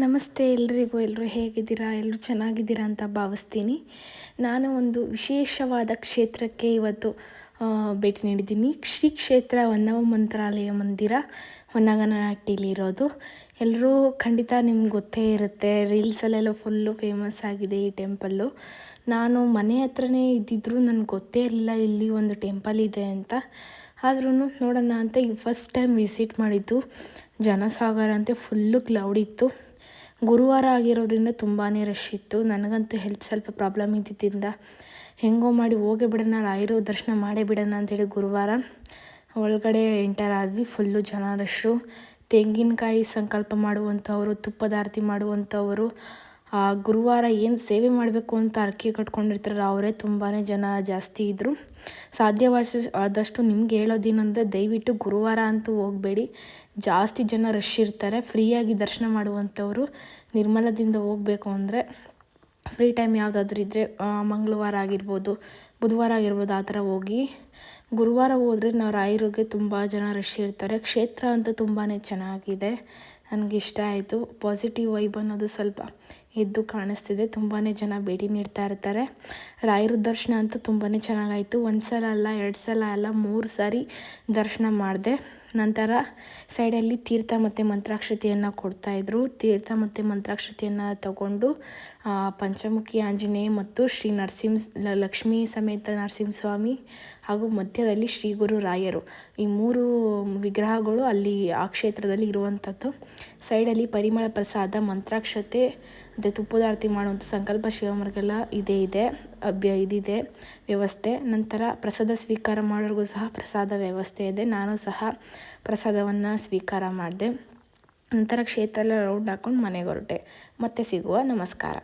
ನಮಸ್ತೆ ಎಲ್ರಿಗೂ ಎಲ್ಲರೂ ಹೇಗಿದ್ದೀರಾ ಎಲ್ಲರೂ ಚೆನ್ನಾಗಿದ್ದೀರಾ ಅಂತ ಭಾವಿಸ್ತೀನಿ. ನಾನು ಒಂದು ವಿಶೇಷವಾದ ಕ್ಷೇತ್ರಕ್ಕೆ ಇವತ್ತು ಭೇಟಿ ನೀಡಿದ್ದೀನಿ. ಶ್ರೀ ಕ್ಷೇತ್ರ ಹೊನ್ನವ ಮಂತ್ರಾಲಯ ಮಂದಿರ ಹೊನ್ನಗನಹಟ್ಟಿಲಿರೋದು ಎಲ್ಲರೂ ಖಂಡಿತ ನಿಮ್ಗೆ ಗೊತ್ತೇ ಇರುತ್ತೆ, ರೀಲ್ಸಲ್ಲೆಲ್ಲ ಫುಲ್ಲು ಫೇಮಸ್ ಆಗಿದೆ ಈ ಟೆಂಪಲ್ಲು. ನಾನು ಮನೆ ಹತ್ರನೇ ಇದ್ದಿದ್ದರೂ ನನಗೆ ಗೊತ್ತೇ ಇರಲಿಲ್ಲ ಇಲ್ಲಿ ಒಂದು ಟೆಂಪಲ್ ಇದೆ ಅಂತ. ಆದ್ರೂ ನೋಡೋಣ ಅಂತ ಈ ಫಸ್ಟ್ ಟೈಮ್ ವಿಸಿಟ್ ಮಾಡಿದ್ದು. ಜನಸಾಗರ ಅಂತೆ ಫುಲ್ಲು ಕ್ಲೌಡ್ ಇತ್ತು. ಗುರುವಾರ ಆಗಿರೋದ್ರಿಂದ ತುಂಬಾ ರಶ್ ಇತ್ತು. ನನಗಂತೂ ಹೆಲ್ತ್ ಸ್ವಲ್ಪ ಪ್ರಾಬ್ಲಮ್ ಇದ್ದಿದ್ದರಿಂದ ಹೆಂಗೋ ಮಾಡಿ ಹೋಗೇ ಬಿಡೋಣ, ರಾಯರು ದರ್ಶನ ಮಾಡೇ ಬಿಡೋಣ ಅಂತೇಳಿ ಗುರುವಾರ ಒಳಗಡೆ ಎಂಟರ್ ಆದ್ವಿ. ಫುಲ್ಲು ಜನ ರಶ್ಶು ತೆಂಗಿನಕಾಯಿ ಸಂಕಲ್ಪ ಮಾಡುವಂಥವರು ತುಪ್ಪದ ಆರತಿ ಮಾಡುವಂಥವರು ಗುರುವಾರ ಏನು ಸೇವೆ ಮಾಡಬೇಕು ಅಂತ ಅರ್ಕೆ ಕಟ್ಕೊಂಡಿರ್ತಾರಲ್ಲ ಅವರೇ ತುಂಬಾ ಜನ ಜಾಸ್ತಿ ಇದ್ದರು ಸಾಧ್ಯವಾದ ಆದಷ್ಟು ನಿಮ್ಗೆ ಹೇಳೋದೇನೆಂದರೆ ದಯವಿಟ್ಟು ಗುರುವಾರ ಅಂತೂ ಹೋಗಬೇಡಿ. ಜಾಸ್ತಿ ಜನ ರಶ್ ಇರ್ತಾರೆ. ಫ್ರೀಯಾಗಿ ದರ್ಶನ ಮಾಡುವಂಥವ್ರು ನಿರ್ಮಲದಿಂದ ಹೋಗಬೇಕು ಅಂದರೆ ಫ್ರೀ ಟೈಮ್ ಯಾವುದಾದ್ರೂ ಇದ್ದರೆ ಮಂಗಳವಾರ ಆಗಿರ್ಬೋದು ಬುಧವಾರ ಆಗಿರ್ಬೋದು ಆ ಥರ ಹೋಗಿ. ಗುರುವಾರ ಹೋದರೆ ನಾವು ರಾಯರಿಗೆ ತುಂಬ ಜನ ರಶ್ ಇರ್ತಾರೆ. ಕ್ಷೇತ್ರ ಅಂತೂ ತುಂಬಾ ಚೆನ್ನಾಗಿದೆ. ನನಗೆ ಇಷ್ಟ ಆಯಿತು. ಪಾಸಿಟಿವ್ ವೈಬ್ ಅನ್ನೋದು ಸ್ವಲ್ಪ ಎದ್ದು ಕಾಣಿಸ್ತಿದೆ. ತುಂಬಾ ಜನ ಭೇಟಿ ನೀಡ್ತಾ ಇರ್ತಾರೆ. ರಾಯರ ದರ್ಶನ ಅಂತೂ ತುಂಬಾ ಚೆನ್ನಾಗಾಯಿತು. ಒಂದು ಸಲ ಅಲ್ಲ, ಎರಡು ಸಲ ಅಲ್ಲ, ಮೂರು ಸಾರಿ ದರ್ಶನ ಮಾಡಿದೆ. ನಂತರ ಸೈಡಲ್ಲಿ ತೀರ್ಥ ಮತ್ತು ಮಂತ್ರಾಕ್ಷತೆಯನ್ನು ಕೊಡ್ತಾಯಿದ್ರು ತೀರ್ಥ ಮತ್ತು ಮಂತ್ರಾಕ್ಷತೆಯನ್ನು ತಗೊಂಡು ಪಂಚಮುಖಿ ಆಂಜನೇಯ ಮತ್ತು ಶ್ರೀ ನರಸಿಂಹ ಲಕ್ಷ್ಮೀ ಸಮೇತ ನರಸಿಂಹಸ್ವಾಮಿ ಹಾಗೂ ಮಧ್ಯದಲ್ಲಿ ಶ್ರೀ ಗುರು ರಾಯರು. ಈ ಮೂರು ವಿಗ್ರಹಗಳು ಅಲ್ಲಿ ಆ ಕ್ಷೇತ್ರದಲ್ಲಿ ಇರುವಂಥದ್ದು ಸೈಡಲ್ಲಿ ಪರಿಮಳ ಪ್ರಸಾದ, ಮಂತ್ರಾಕ್ಷತೆ, ಮತ್ತು ತುಪ್ಪದ ಆರತಿ ಮಾಡುವಂಥ ಸಂಕಲ್ಪ ಶಿವಮೊಗ್ಗಲ ಇದೇ ಇದೆ, ಅಭ್ಯ ಇದಿದೆ, ವ್ಯವಸ್ಥೆ. ನಂತರ ಪ್ರಸಾದ ಸ್ವೀಕಾರ ಮಾಡೋರಿಗೂ ಸಹ ಪ್ರಸಾದ ವ್ಯವಸ್ಥೆ ಇದೆ. ನಾನು ಸಹ ಪ್ರಸಾದವನ್ನು ಸ್ವೀಕಾರ ಮಾಡಿದೆ. ನಂತರ ಕ್ಷೇತ್ರ ರೌಂಡ್ ಹಾಕ್ಕೊಂಡು ಮನೆಗೆ ಹೊರಟೆ. ಮತ್ತೆ ಸಿಗುವ ನಮಸ್ಕಾರ.